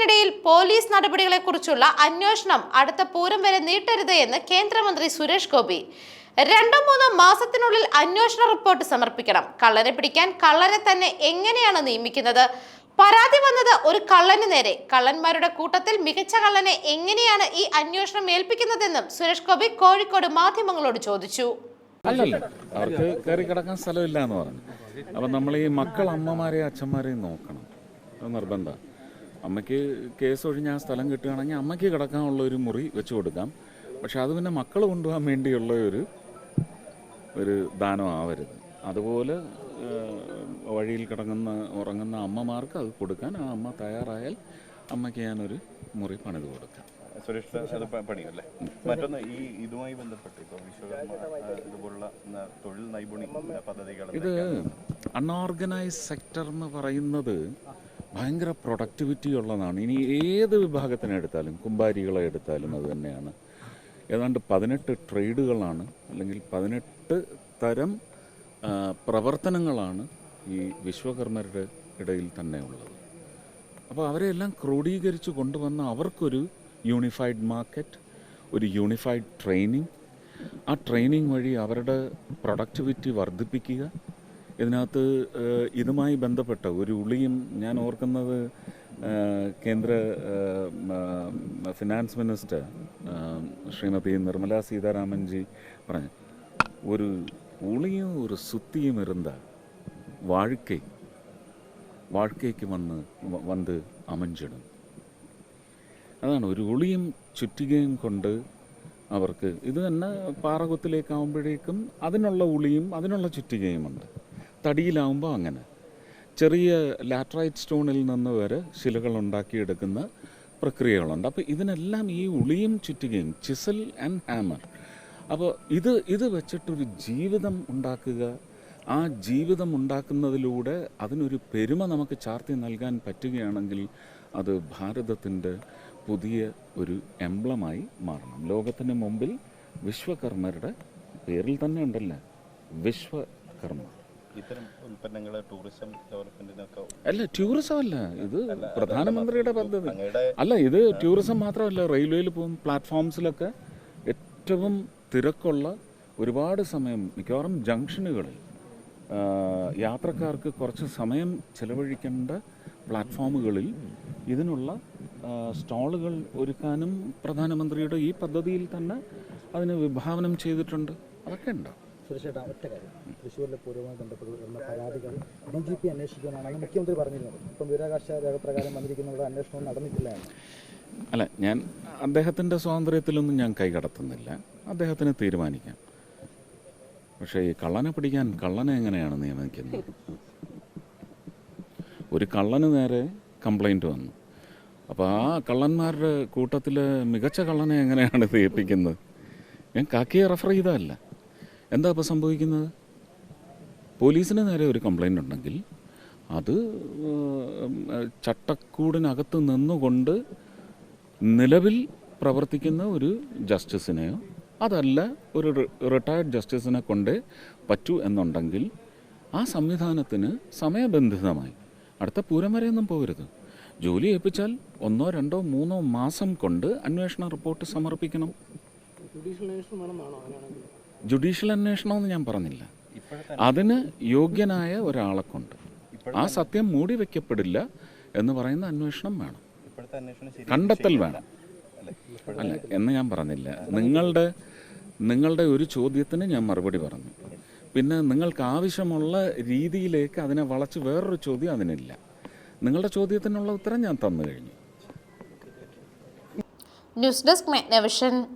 ഇതിനിടയിൽ പോലീസ് നടപടികളെക്കുറിച്ചുള്ള അന്വേഷണം അടുത്ത പൂരം വരെ നീട്ടരുത് എന്ന് കേന്ദ്രമന്ത്രി സുരേഷ് ഗോപി. രണ്ടോ മൂന്നോ മാസത്തിനുള്ളിൽ അന്വേഷണ റിപ്പോർട്ട് സമർപ്പിക്കണം. കള്ളനെ പിടിക്കാൻ കള്ളനെ തന്നെ എങ്ങനെയാണ് നിയമിക്കുന്നത്? പരാതി വന്നത് ഒരു കള്ളന് നേരെ. കള്ളന്മാരുടെ കൂട്ടത്തിൽ മികച്ച കള്ളനെ എങ്ങനെയാണ് ഈ അന്വേഷണം ഏൽപ്പിക്കുന്നതെന്നും സുരേഷ് ഗോപി കോഴിക്കോട് മാധ്യമങ്ങളോട് ചോദിച്ചു. അവർക്ക് കയറി കിടക്കാൻ സ്ഥലമില്ല എന്ന് പറഞ്ഞു. അപ്പം നമ്മൾ ഈ മക്കൾ അമ്മമാരെയും അച്ഛന്മാരെയും നോക്കണം. നിർബന്ധം. അമ്മയ്ക്ക് കേസ് ഒഴിഞ്ഞ് ആ സ്ഥലം കിട്ടുകയാണെങ്കിൽ അമ്മയ്ക്ക് കിടക്കാനുള്ള ഒരു മുറി വെച്ച് കൊടുക്കാം. പക്ഷെ അത് പിന്നെ മക്കൾ കൊണ്ടുപോകാൻ വേണ്ടിയുള്ള ഒരു ഒരു ദാനം ആവരുത് അതുപോലെ വഴിയിൽ കിടങ്ങുന്ന ഉറങ്ങുന്ന അമ്മമാർക്ക് അത് കൊടുക്കാൻ ആ അമ്മ തയ്യാറായാൽ അമ്മയ്ക്ക് ഞാനൊരു മുറി പണിത് കൊടുക്കാം. സുരേഷ് അത് പണിയല്ലേ മറ്റൊന്ന് ഈ ഇതുമായി ബന്ധപ്പെട്ട് ഇപ്പോൾ വിശ്വകർമ്മ ആ, ഇതുപോലുള്ള തൊഴിൽ നൈപുണി പദ്ധതികൾ ഇത് അൺഓർഗനൈസ് സെക്ടർ എന്ന് പറയുന്നത് ഭയങ്കര പ്രൊഡക്ടിവിറ്റി ഉള്ളതാണ്. ഇനി ഏത് വിഭാഗത്തിനെ എടുത്താലും കുമ്പാരികളെ എടുത്താലും അത് തന്നെയാണ്. ഏതാണ്ട് പതിനെട്ട് ട്രേഡുകളാണ് അല്ലെങ്കിൽ പതിനെട്ട് തരം പ്രവർത്തനങ്ങളാണ് ഈ വിശ്വകർമ്മരുടെ ഇടയിൽ തന്നെ ഉള്ളത്. അപ്പോൾ അവരെല്ലാം ക്രോഡീകരിച്ച് കൊണ്ടുവന്ന അവർക്കൊരു യൂണിഫൈഡ് മാർക്കറ്റ് ഒരു യൂണിഫൈഡ് ട്രെയിനിങ് ആ ട്രെയിനിങ് വഴി അവരുടെ പ്രൊഡക്ടിവിറ്റി വർദ്ധിപ്പിക്കുക ഇതിനകത്ത് ഇതുമായി ബന്ധപ്പെട്ട ഒരു ഉളിയും ഞാൻ ഓർക്കുന്നത് കേന്ദ്ര ഫിനാൻസ് മിനിസ്റ്റർ ശ്രീമതി നിർമ്മലാ സീതാരാമൻജി പറഞ്ഞു ഒരു ഉളിയും ഒരു സുത്തിയും ഇരുന്ന വാഴ്ക്കൈ വാഴ്ക്കൈക്ക് വന്ന് വന്ന് അമഞ്ചിടും. അതാണ് ഒരു ഉളിയും ചുറ്റികയും കൊണ്ട് അവർക്ക് ഇത് തന്നെ പാറകുത്തിലേക്കാവുമ്പോഴേക്കും അതിനുള്ള ഉളിയും അതിനുള്ള ചുറ്റികയുമുണ്ട്. തടിയിലാവുമ്പോൾ അങ്ങനെ. ചെറിയ ലാറ്ററൈറ്റ് സ്റ്റോണിൽ നിന്ന് വരെ ശിലകൾ ഉണ്ടാക്കിയെടുക്കുന്ന പ്രക്രിയകളുണ്ട്. അപ്പോൾ ഇതിനെല്ലാം ഈ ഉളിയും ചുറ്റികയും ചിസൽ ആൻഡ് ഹാമർ. അപ്പോൾ ഇത് ഇത് വെച്ചിട്ടൊരു ജീവിതം ഉണ്ടാക്കുക. ആ ജീവിതം ഉണ്ടാക്കുന്നതിലൂടെ അതിനൊരു പെരുമ നമുക്ക് ചാർത്തി നൽകാൻ പറ്റുകയാണെങ്കിൽ അത് ഭാരതത്തിന്റെ പുതിയ ഒരു എംബ്ലമായി മാറണം. ലോകത്തിന് മുമ്പിൽ വിശ്വകർമ്മരുടെ പേരിൽ തന്നെ ഉണ്ടല്ലേ? വിശ്വകർമ്മ. ഇത്തരം ഉൽപ്പന്നങ്ങൾ ടൂറിസം ഡെവലപ്മെന്റിനൊക്കെ അല്ല ടൂറിസം അല്ല. ഇത് പ്രധാനമന്ത്രിയുടെ പദ്ധതി. അല്ല ഇത് ടൂറിസം മാത്രമല്ല റെയിൽവേയിൽ പോകും പ്ലാറ്റ്ഫോംസിലൊക്കെ ഏറ്റവും തിരക്കുള്ള ഒരുപാട് സമയം മിക്കവാറും ജംഗ്ഷനുകളിൽ യാത്രക്കാർക്ക് കുറച്ച് സമയം ചെലവഴിക്കേണ്ട പ്ലാറ്റ്ഫോമുകളിൽ ഇതിനുള്ള സ്റ്റാളുകൾ ഒരുക്കാനും പ്രധാനമന്ത്രിയുടെ ഈ പദ്ധതിയിൽ തന്നെ അതിന് വിഭാവനം ചെയ്തിട്ടുണ്ട്. അതൊക്കെ ഉണ്ടാവും. സുരക്ഷേട്ടാ ഒറ്റ കാര്യം. തൃശ്ശൂരിലെ പൂരവുമായി ബന്ധപ്പെട്ട് വരുന്ന പരാതികൾ ഡി ജി പി അന്വേഷിക്കാനാണ് മുഖ്യമന്ത്രി പറഞ്ഞിരുന്നത്. ഇപ്പം വിവരാകാശ രേഖപ്രകാരം വന്നിരിക്കുന്നവരുടെ അന്വേഷണം നടന്നിട്ടില്ല അല്ല ഞാൻ അദ്ദേഹത്തിന്റെ സ്വാതന്ത്ര്യത്തിലൊന്നും ഞാൻ കൈകടത്തുന്നില്ല. അദ്ദേഹത്തിന് തീരുമാനിക്കാം. പക്ഷേ ഈ കള്ളനെ പിടിക്കാൻ കള്ളനെ എങ്ങനെയാണ് നിയമിക്കുന്നത്? ഒരു കള്ളന് നേരെ കംപ്ലൈന്റ് വന്നു. അപ്പോൾ ആ കള്ളന്മാരുടെ കൂട്ടത്തിൽ മികച്ച കള്ളനെ എങ്ങനെയാണ് തീർപ്പിക്കുന്നത് ഞാൻ കാക്കിയെ റെഫർ ചെയ്തതല്ല. എന്താ ഇപ്പോൾ സംഭവിക്കുന്നത്? പോലീസിന് നേരെ ഒരു കംപ്ലൈന്റ് ഉണ്ടെങ്കിൽ അത് ചട്ടക്കൂടിനകത്ത് നിന്നുകൊണ്ട് നിലവിൽ പ്രവർത്തിക്കുന്ന ഒരു ജസ്റ്റിസിനെയോ അതല്ല ഒരു റിട്ടയർഡ് ജസ്റ്റിസിനെ കൊണ്ടേ പറ്റൂ എന്നുണ്ടെങ്കിൽ ആ സംവിധാനത്തിന് സമയബന്ധിതമായി അടുത്ത പൂരം വരെയൊന്നും പോകരുത്. ജോലി ഏൽപ്പിച്ചാൽ ഒന്നോ രണ്ടോ മൂന്നോ മാസം കൊണ്ട് അന്വേഷണ റിപ്പോർട്ട് സമർപ്പിക്കണം. ജുഡീഷ്യൽ അന്വേഷണമെന്ന് ഞാൻ പറഞ്ഞില്ല. അതിന് യോഗ്യനായ ഒരാളെ കൊണ്ട് ആ സത്യം മൂടി വെക്കപ്പെടില്ല എന്ന് പറയുന്ന അന്വേഷണം വേണം. ഇപ്പോഴത്തെ അന്വേഷണം ശരി കണ്ടെത്തൽ വേണം. അല്ല? എന്ന് ഞാൻ പറഞ്ഞില്ല. നിങ്ങളുടെ നിങ്ങളുടെ ഒരു ചോദ്യത്തിന് ഞാൻ മറുപടി പറഞ്ഞു. പിന്നെ നിങ്ങൾക്ക് ആവശ്യമുള്ള രീതിയിലേക്ക് അതിനെ വളച്ച് വേറൊരു ചോദ്യം അതിനില്ല. നിങ്ങളുടെ ചോദ്യത്തിനുള്ള ഉത്തരം ഞാൻ തന്നു കഴിഞ്ഞു. News desk മെഗ്നവിഷൻ